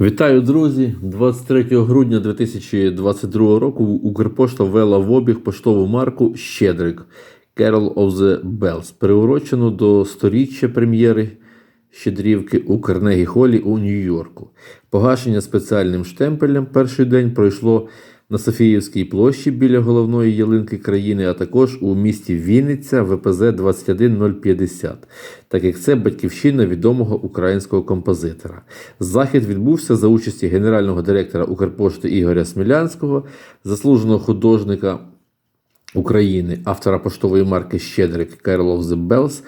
Вітаю, друзі! 23 грудня 2022 року Укрпошта ввела в обіг поштову марку Щедрик Carol of the Bells, приурочену до сторіччя прем'єри Щедрівки у Карнегі Холі у Нью-Йорку. Погашення спеціальним штемпелем перший день пройшло на Софіївській площі біля головної ялинки країни, а також у місті Вінниця ВПЗ 21050, так як це батьківщина відомого українського композитора. Захід відбувся за участі генерального директора Укрпошти Ігоря Смілянського, заслуженого художника України, автора поштової марки Щедрик Carol Bells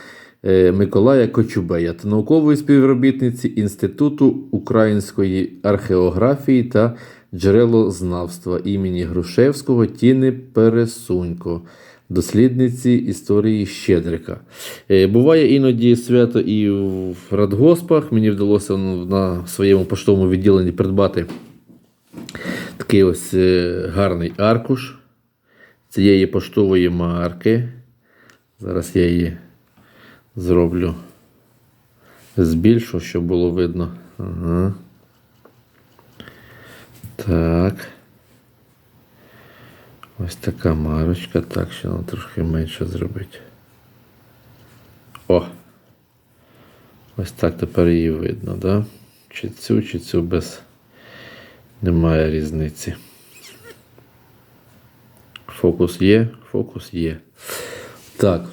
е, Миколая Кочубея та наукової співробітниці Інституту української археографії та джерелознавства імені Грушевського Тіни Пересунько, дослідниці історії Щедрика. Е, Буває іноді свято і в радгоспах. Мені вдалося на своєму поштовому відділенні придбати такий ось е, гарний аркуш цієї поштової марки. Зараз я її зроблю збільшу, щоб було видно. Ага. Так. Ось така марочка. Так, ще треба трошки менше зробити. О! Ось так тепер її видно, да? Чи цю, чи цю без немає різниці. Фокус є, фокус є. Так.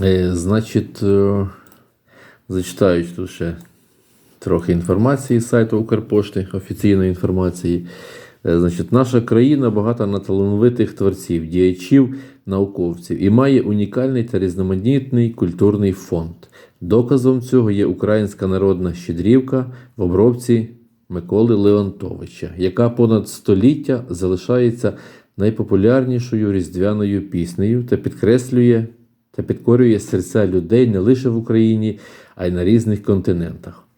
Е, значить, е, зачитаю тут ще трохи інформації з сайту Укрпошти, офіційної інформації. Е, Значить, наша країна багата на талановитих творців, діячів, науковців і має унікальний та різноманітний культурний фонд. Доказом цього є українська народна щедрівка в обробці Миколи Леонтовича, яка понад століття залишається найпопулярнішою різдвяною піснею та підкреслює та підкорює серця людей не лише в Україні, а й на різних континентах.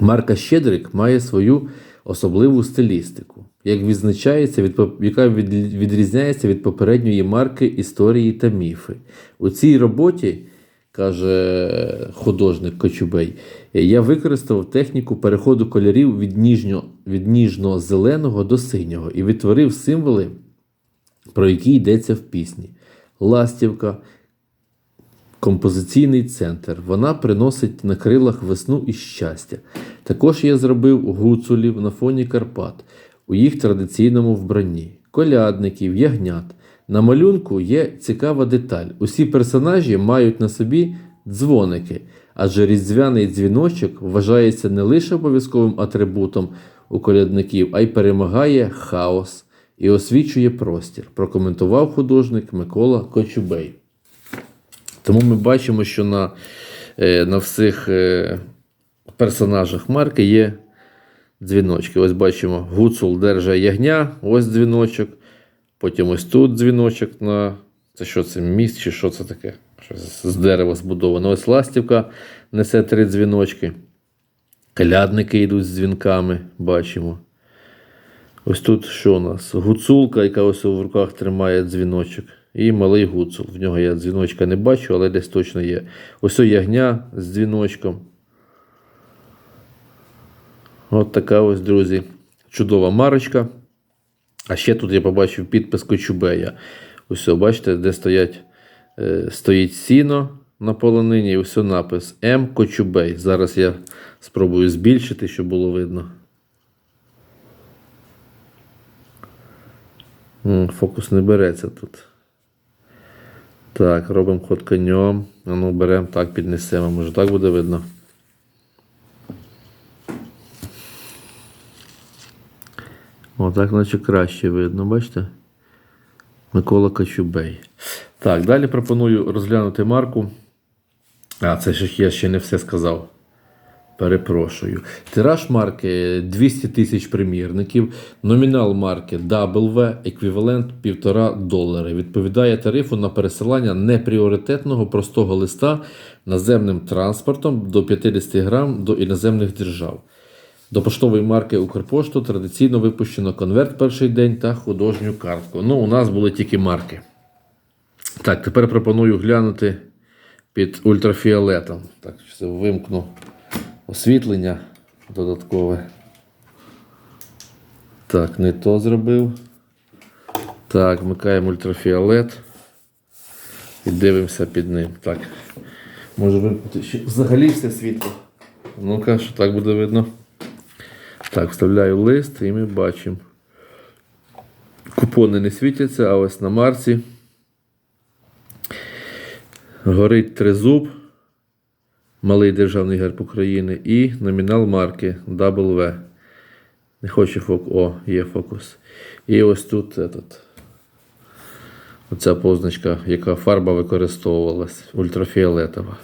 Марка Щедрик має свою особливу стилістику, як відзначається від, яка від, відрізняється від попередньої марки історії та міфи. У цій роботі, каже художник Кочубей, я використав техніку переходу кольорів від, ніжньо, від ніжно-зеленого до синього і відтворив символи, про які йдеться в пісні. Ластівка, композиційний центр. Вона приносить на крилах весну і щастя. Також я зробив гуцулів на фоні Карпат у їх традиційному вбранні, колядників, ягнят. На малюнку є цікава деталь. Усі персонажі мають на собі дзвоники, адже різдвяний дзвіночок вважається не лише обов'язковим атрибутом у колядників, а й перемагає хаос і освічує простір, прокоментував художник Микола Кочубей. Тому ми бачимо, що на, е, на всіх е, персонажах марки є дзвіночки. Ось бачимо, гуцул держа ягня, ось дзвіночок. Потім ось тут дзвіночок на. Це що це міст чи що це таке? Щось з дерева збудовано. Ось ластівка несе три дзвіночки. Калядники йдуть з дзвінками, бачимо. Ось тут що у нас? Гуцулка, яка ось в руках тримає дзвіночок. І малий гуцул. В нього я дзвіночка не бачу, але десь точно є. Ось ягня з дзвіночком. От така ось, друзі, чудова марочка. А ще тут я побачив підпис Кочубея. Ось, бачите, де стоять, е, стоїть сіно на полонині, і ось напис М. Кочубей. Зараз я спробую збільшити, щоб було видно. Фокус не береться тут. Так, робимо ход конем. А ну беремо так, піднесемо. Може так буде видно. Отак, наче краще видно, бачите? Микола Кочубей. Так, далі пропоную розглянути марку. А, це ж я ще не все сказав. Перепрошую. Тираж марки 200 тисяч примірників, номінал марки W, еквівалент 1,5 долари. Відповідає тарифу на пересилання непріоритетного простого листа наземним транспортом до 50 грам до іноземних держав. До поштової марки Укрпошту традиційно випущено конверт перший день та художню картку. Ну, у нас були тільки марки. Так, тепер пропоную глянути під ультрафіолетом. Так, це вимкну освітлення. додаткове. Так, не то зробив. Так, вмикаємо ультрафіолет і дивимося під ним. Так. Може вимкнути ще взагалі все світло. Ну-ка, що так буде видно. Так, вставляю лист і ми бачимо. Купони не світяться, а ось на марці. Горить тризуб, малий державний герб України і номінал марки W. Не хочу фокус. О, є фокус. І ось тут этот, оця позначка, яка фарба використовувалась, ультрафіолетова.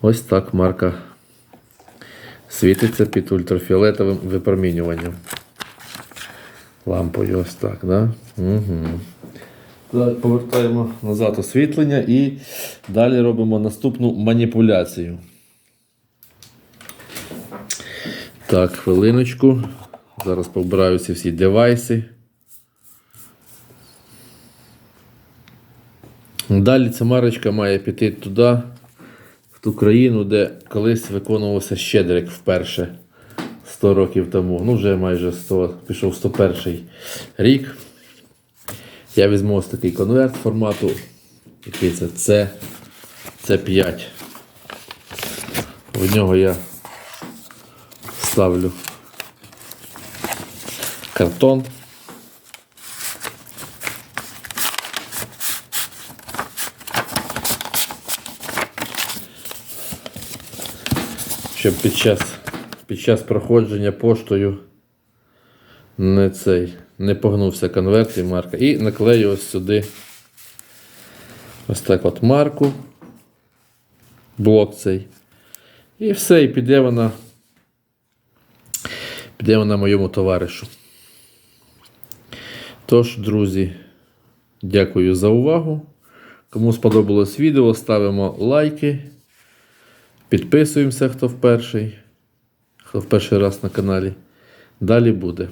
Ось так марка світиться під ультрафіолетовим випромінюванням. Лампою ось так, да? Угу. Повертаємо назад освітлення і далі робимо наступну маніпуляцію. Так, хвилиночку. Зараз побираю ці всі девайси. Далі ця марочка має піти туди, в ту країну, де колись виконувався щедрик вперше 100 років тому. Ну, вже майже 100, пішов 101 рік. Я візьму ось такий конверт формату. Який це? Це, це 5. В нього я ставлю картон. Щоб під час, під час проходження поштою не цей, не погнувся конверт і марка. І наклею ось сюди ось так от марку, блок цей. І все, і піде вона, піде вона моєму товаришу. Тож, друзі, дякую за увагу. Кому сподобалось відео, ставимо лайки. Підписуємося, хто вперший, хто в перший раз на каналі. Далі буде.